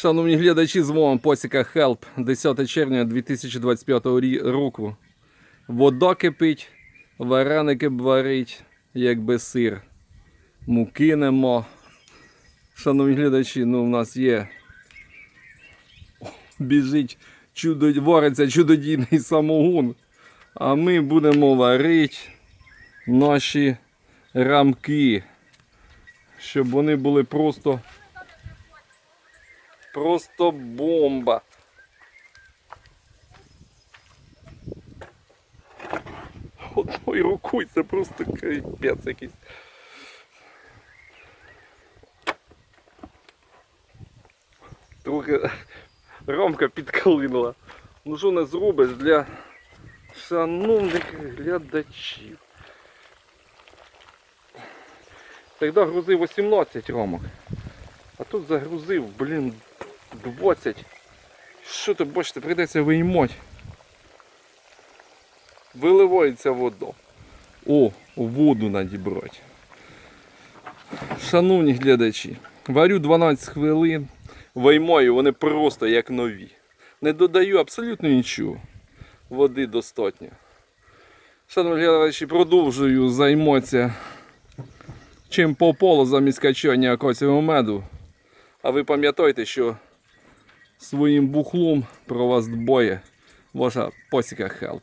Шановні глядачі, з вами Посіка Help 10 червня 2025 року. Вода кипить, вареники варить, якби сир. Муки нема. Шановні глядачі, ну в нас є. Біжить чудо, вариться чудодійний самогон. А ми будемо варити наші рамки. Щоб вони були просто. Просто бомба. Одною рукою це просто капець якийсь. Трохи рамка підкалинула. Ну що не зробиш для шановних глядачів. Тоді грузив 18 рамок. А тут загрузив, блін, 20. Що ти бачите, прийдеться виймати. Виливається вода. О, воду надібрати. Шановні глядачі, варю 12 хвилин, виймаю, вони просто як нові. Не додаю абсолютно нічого. Води достатньо. Шановні глядачі, продовжую займатися чим попало замість качання акоцівого меду. А ви пам'ятайте, що своїм бухлом про вас дбає ваша посіка Хелп.